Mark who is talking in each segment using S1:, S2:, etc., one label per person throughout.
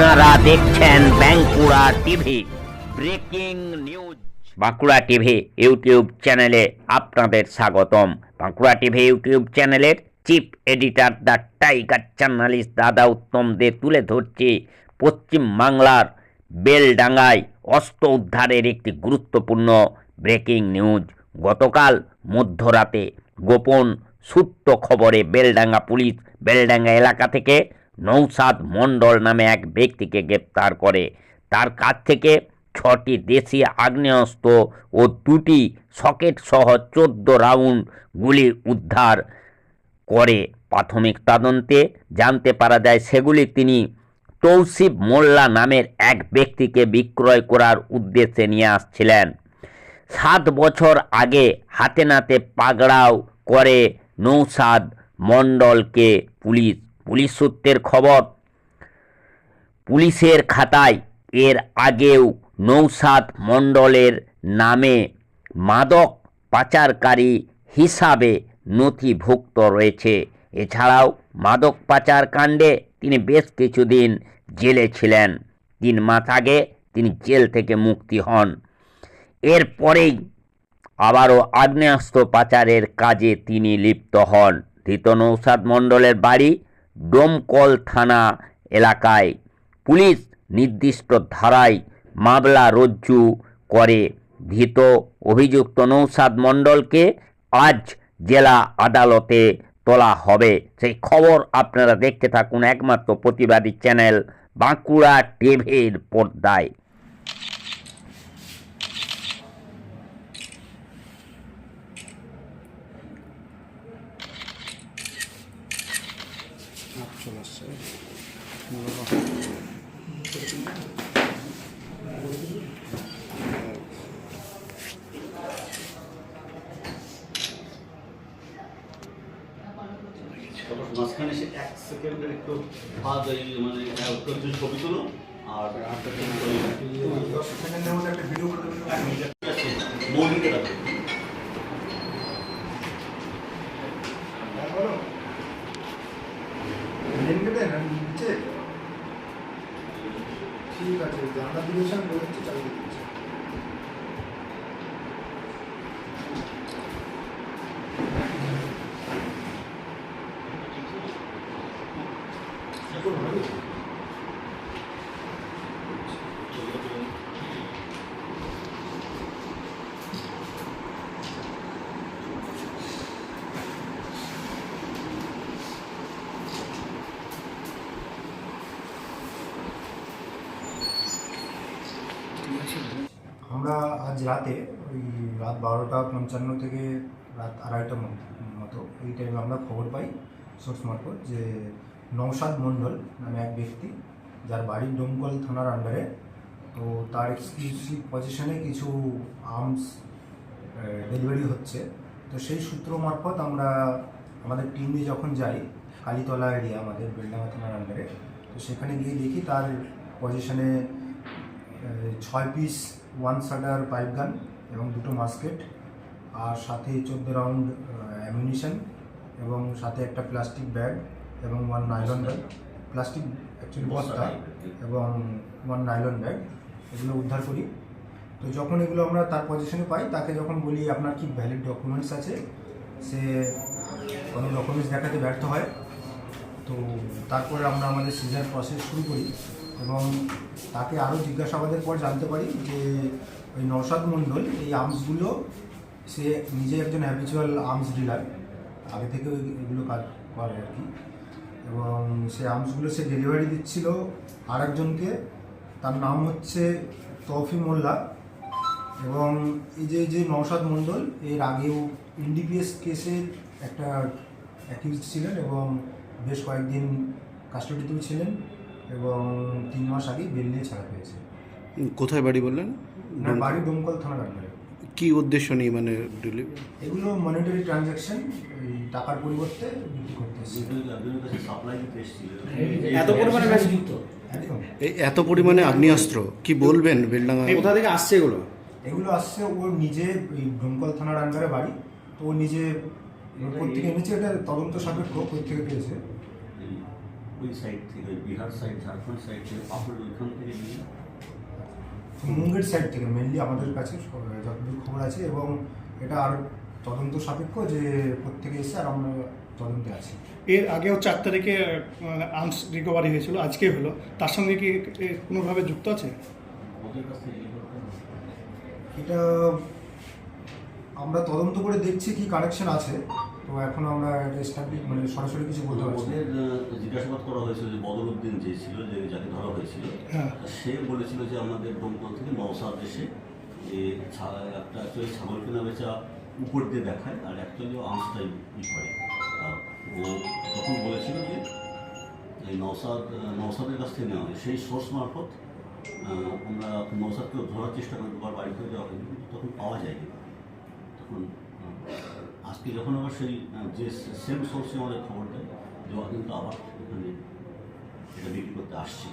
S1: আপনারা দেখছেন Bankura TV, breaking news. Bankura TV YouTube চ্যানেলে আপনাদের স্বাগতম। বাঁকুড়া টিভি ইউটিউব চ্যানেলের chief editor the tiger journalist দাদা উত্তম দে তুলে ধরছে পশ্চিম বাংলার বেলডাঙ্গায় অস্ত্র উদ্ধারের একটি গুরুত্বপূর্ণ ব্রেকিং নিউজ। গতকাল মধ্যরাতে গোপন সূত্র খবরে বেলডাঙ্গা পুলিশ বেলডাঙ্গা এলাকা থেকে নৌসাদ মণ্ডল নামে এক ব্যক্তিকে গ্রেপ্তার করে। তার কাছ থেকে ছটি দেশি আগ্নেয়াস্ত্র ও দুটি সকেট সহ চোদ্দ রাউন্ড গুলি উদ্ধার করে। প্রাথমিক তদন্তে জানতে পারা যায়, সেগুলি তিনি তৌসিফ মোল্লা নামের এক ব্যক্তিকে বিক্রয় করার উদ্দেশ্যে নিয়ে আসছিলেন। সাত বছর আগে হাতে নাতে পাগড়াও করে নৌসাদ মণ্ডলকে পুলিশ পুলিশ সূত্রের খবর, পুলিশের খাতায় এর আগেও নৌসাদ মণ্ডলের নামে মাদক পাচারকারী হিসাবে নথিভুক্ত রয়েছে। এছাড়াও মাদক পাচার কাণ্ডে তিনি বেশ কিছুদিন জেলে ছিলেন। তিন মাস আগে তিনি জেল থেকে মুক্তি হন। এরপরেই আবারও আগ্নেয়াস্ত্র পাচারের কাজে তিনি লিপ্ত হন। ধৃত নৌসাদ মণ্ডলের বাড়ি ডোমকল থানা এলাকায় পুলিশ নির্দিষ্ট ধারায় মামলা রজ্জু করে। ধৃত অভিযুক্ত নৌসাদ মণ্ডলকে আজ জেলা আদালতে তোলা হবে। সেই খবর আপনারা দেখতে থাকুন একমাত্র প্রতিবাদী চ্যানেল বাঁকুড়া টিভির পর্দায়।
S2: চলে আসছে
S3: মাঝখানে সে এক সেকেন্ডের একটু হাত মানে একটু একটু ছবি তুলো আর
S2: দশ সেকেন্ডের মধ্যে একটা ভিডিও করে দেবেন
S3: মৌলিকে রাখো
S2: বলো মেন গেটে না নিচে ঠিক আছে জানলা দিয়েছে আমি বলছি চালু দিচ্ছি আমরা আজ রাতে ওই রাত বারোটা পঞ্চান্ন থেকে রাত আড়াইটা মত- এই টাইমে আমরা খবর পাই সোর্স মারফত যে নৌসাদ মণ্ডল নামে এক ব্যক্তি যার বাড়ি ডোমকল থানার আন্ডারে তো তার এক্সক্লুসিভ পজিশনে কিছু আর্মস ডেলিভারি হচ্ছে। তো সেই সূত্র মারফত আমরা আমাদের টিম দিয়ে যখন যাই, কালীতলা এরিয়া আমাদের বেলডাঙ্গা থানার আন্ডারে তো সেখানে গিয়ে দেখি তার পজিশনে ছয় পিস ওয়ান শাটার পাইপ গান এবং দুটো মাস্কেট আর সাথে চোদ্দ রাউন্ড অ্যামিউনিশন এবং সাথে একটা প্লাস্টিক ব্যাগ এবং one nylon bag plastic actually বস্তা এবং ওয়ান নাইলন ব্যাগ এগুলো উদ্ধার করি। তো যখন এগুলো আমরা তার পজিশনে পাই তাকে যখন বলি আপনার কি ভ্যালিড ডকুমেন্টস আছে? সে কোনো ডকুমেন্টস দেখাতে ব্যর্থ হয়। তো তারপরে আমরা আমাদের সিজার প্রসেস শুরু করি। এবং তাকে আরও জিজ্ঞাসাবাদের পর জানতে পারি যে ওই নৌসাদ মণ্ডল, এই আর্মসগুলো সে নিজে একজন হ্যাবিচুয়াল আর্মস ডিলার আগে থেকে এগুলো কাজ করে আর কি। এবং সে আর্মসগুলো সে ডেলিভারি দিচ্ছিল আর একজনকে তার নাম হচ্ছে তফি মোল্লা। এবং এই যে যে নৌসাদ মণ্ডল, এর আগেও এনডিপিএস কেসের একটা অ্যাকিউজ ছিলেন এবং বেশ কয়েকদিন কাস্টডিতেও ছিলেন। এবং তিন মাস আগে বেল নিয়ে ছাড়া পেয়েছে।
S4: কোথায় বাড়ি বললেন?
S2: বাড়ি ডোমকল থানার আন্ডারে
S4: কি উদ্দেশ্য নেই মানে
S2: এগুলো মনিটারি ট্রানজ্যাকশন টাকার পরিবর্তে বিক্রি করতে
S5: এত পরিমাণে
S4: এই এত পরিমাণে আগ্নেয়াস্ত্র কি বলবেন বেলডাঙ্গা
S5: কোথা থেকে আসছে এগুলো?
S2: এগুলো আসছে ওর নিজে ডোমকল থানার আন্ডারে বাড়ি তো ও নিজে কোথেকে এনেছে এটা তদন্ত সাপেক্ষ কোথা থেকে পেয়েছে।
S3: ওই সাইড থেকে ওই বিহার সাইড ঝাড়খণ্ড সাইড থেকে পাকুড় ওইখান থেকে নিয়ে।
S2: মুঙ্গের সাইড থেকে মেনলি আমাদের কাছে যতদূর খবর আছে এবং এটা আর তদন্ত সাপেক্ষ যে প্রত্যেকে এসে আর আমরা তদন্তে আছি।
S6: এর আগেও চার তারিখে আর্মস রিকভারি হয়েছিল আজকে হলো। তার সঙ্গে কি এ কোনোভাবে যুক্ত আছে?
S2: এটা আমরা তদন্ত করে দেখছি কি কানেকশন আছে। তো এখন আমরা এস্টাবলিশ মানে সরাসরি কিছু বলতে পারছি
S3: জিজ্ঞাসাবাদ করা হয়েছিল যে বদরুদ্দিন যে ছিল যে যাকে ধরা হয়েছিল
S6: হ্যাঁ।
S3: সে বলেছিল যে আমাদের দমকল থেকে নওসাদ এসে যে ছা- একটা অ্যাকচুয়ালি ছাগল কেনা বেচা উপর দিয়ে দেখায় আর অ্যাকচুয়ালি ও আঁশটাই ই করে। ও তখন বলেছিল যে এই নওসাদ নওসাদের কাছ থেকে নেওয়া হয়। সেই সোর্স মারফত আমরা নওসাদকে ধরার চেষ্টা করি দুবার বাড়ি করে যাওয়া হয়নি তখন পাওয়া যায়নি। তখন আজকে যখন আবার সেই যে সেম সোর্সে আমাদের খবর দেয় যে ওরা কিন্তু আবার এখানে এটা বিক্রি করতে আসছে।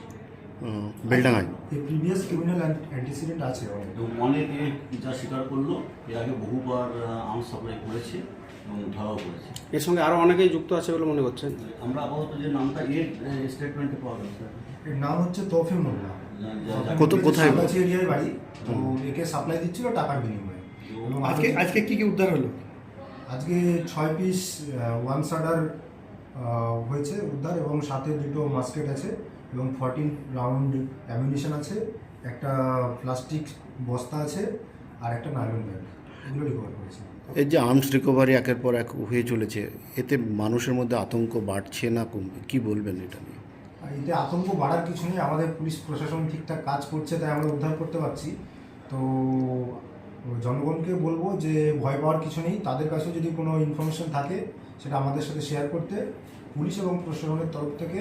S4: বেলডাঙ্গায়।
S2: এই প্রিভিয়াস ক্রিমিনাল অ্যান্টিসিডেন্ট আছে অনেক।
S3: এবং অনেকে যা স্বীকার করল এর আগে বহুবার আম সাপ্লাই করেছে এবং ধরাও করেছে।
S5: এর সঙ্গে আরও অনেকেই যুক্ত আছে বলে মনে করছেন
S3: আমরা আপাতত যে নামটা এর স্টেটমেন্টে পাওয়া গেছে
S2: এর নাম হচ্ছে তৌফি মোল্লা।
S4: কত- কোথায়?
S2: সাগাছি বাড়ি। তো একে সাপ্লাই দিচ্ছিল টাকার বিনিময়ে।
S6: আজকে আজকে কি কি উদ্ধার হলো?
S2: আজকে ছয় পিস ওয়ান সাডার হয়েছে উদ্ধার এবং সাথে দুটো মাস্কেট আছে এবং ফর্টিন রাউন্ড অ্যামিউনিশন আছে একটা প্লাস্টিক বস্তা আছে আর একটা নাইলন ব্যাগ এগুলো রিকভার করেছে।
S4: এই যে আর্মস রিকভারি একের পর এক হয়ে চলেছে এতে মানুষের মধ্যে আতঙ্ক বাড়ছে না কমবে কি বলবেন এটা নিয়ে?
S2: এতে আতঙ্ক বাড়ার কিছু নেই আমাদের পুলিশ প্রশাসন ঠিকঠাক কাজ করছে তাই আমরা উদ্ধার করতে পারছি। তো জনগণকে বলব যে ভয় পাওয়ার কিছু নেই। তাদের কাছে যদি কোনো ইনফরমেশন থাকে সেটা আমাদের সাথে শেয়ার করতে। পুলিশ এবং প্রশাসনের তরফ থেকে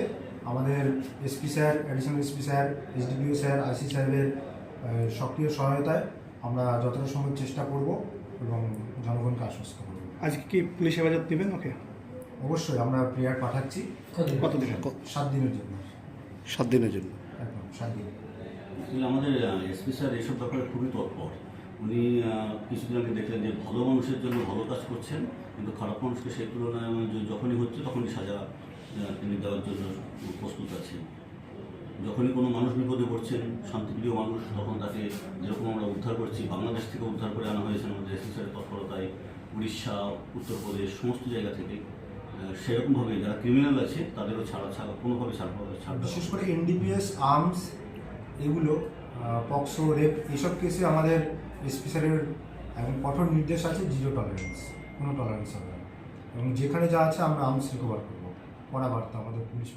S2: আমাদের SP sir additional SP sir SDPO sir IC সাহেবের সক্রিয় সহায়তায় আমরা যতটা সম্ভব চেষ্টা করব এবং জনগণকে আশ্বস্ত করব।
S6: আজকে কি পুলিশ হেফাজত দিবেন ওকে?
S2: অবশ্যই আমরা প্রেয়ার পাঠাচ্ছি।
S6: কতদিন?
S2: সাত দিনের জন্য।
S4: সাত দিনের জন্য।
S2: একদম সাত দিন।
S3: আমাদের এসপি স্যার এইসব ব্যাপারে খুবই তৎপর। উনি কিছুদিন আগে দেখলেন যে ভালো মানুষের জন্য ভালো কাজ করছেন কিন্তু খারাপ মানুষকে সেই তুলনায় মানে যখনই হচ্ছে তখনই সাজা তিনি দেওয়ার জন্য প্রস্তুত আছেন। যখনই কোনো মানুষ বিপদে পড়ছেন শান্তিপ্রিয় মানুষ তখন তাকে যেরকম আমরা উদ্ধার করছি বাংলাদেশ থেকে উদ্ধার করে আনা হয়েছে আমাদের এসপি স্যারের তৎপরতায় উড়িষ্যা উত্তরপ্রদেশ সমস্ত জায়গা থেকে সেরকমভাবে যারা ক্রিমিনাল আছে তাদেরও ছাড়া ছাড়া কোনোভাবে ছাড় ছাড়
S2: বিশেষ করে এনডিপিএস আর্মস এগুলো পক্সো, রেপ এইসব কেসে আমাদের স্পেশালের এখন কঠোর নির্দেশ আছে জিরো টলারেন্স, কোনো টলারেন্স হবে না। এবং যেখানে যা আছে আমরা আর্মস রিকভার করব। কড়া বার্তা আমাদের পুলিশ